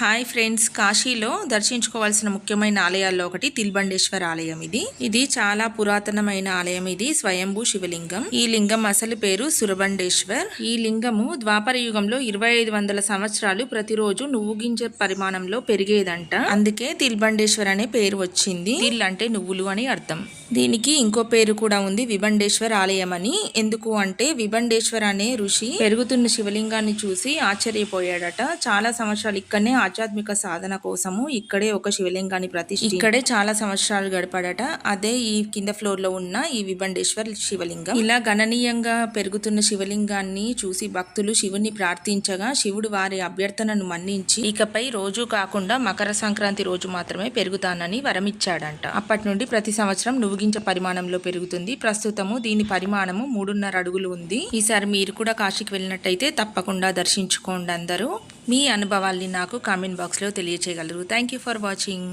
Hi friends కాశీలో దర్శించుకోవాల్సిన ముఖ్యమైన ఆలయాల్లో ఒకటి తిల్బండేశ్వర ఆలయం ఇది. ఇది చాలా పురాతనమైన ఆలయం ఇది స్వయంభూ శివలింగం. ఈ లింగం అసలు పేరు సురబండేశ్వర్. ఈ లింగము ద్వాపర యుగంలో ఇరవై ఐదు వందల సంవత్సరాలు ప్రతిరోజు నువ్వు గింజ పరిమాణంలో పెరిగేదంట. అందుకే తిల్బండేశ్వర్ అనే పేరు వచ్చింది. తిల్ అంటే నువ్వులు అని అర్థం. దీనికి ఇంకో పేరు కూడా ఉంది విబండేశ్వర్ ఆలయం అని. ఎందుకు అంటే విబండేశ్వర్ అనే ఋషి పెరుగుతున్న శివలింగాన్ని చూసి ఆశ్చర్యపోయాడట. చాలా సంవత్సరాలు ఇక్కడనే ఆధ్యాత్మిక సాధన కోసము ఇక్కడే ఒక శివలింగాన్ని ప్రతిష్ఠ ఇక్కడే చాలా సంవత్సరాలు గడపడట. అదే ఈ కింద ఫ్లోర్లో ఉన్న ఈ విభండేశ్వర్ శివలింగం. ఇలా గణనీయంగా పెరుగుతున్న శివలింగాన్ని చూసి భక్తులు శివుని ప్రార్థించగా శివుడు వారి అభ్యర్థనను మన్నించి ఇకపై రోజు కాకుండా మకర సంక్రాంతి రోజు మాత్రమే పెరుగుతానని వరమిచ్చాడంట. అప్పటి నుండి ప్రతి సంవత్సరం నువ్వుగించ పరిమాణంలో పెరుగుతుంది. ప్రస్తుతము దీని పరిమాణము మూడున్నర అడుగులు ఉంది. ఈసారి మీరు కూడా కాశీకి వెళ్ళినట్టయితే తప్పకుండా దర్శించుకోండి అందరూ. మీ అనుభవాల్ని నాకు కామెంట్ బాక్స్లో తెలియచేయగలరు. Thank you for watching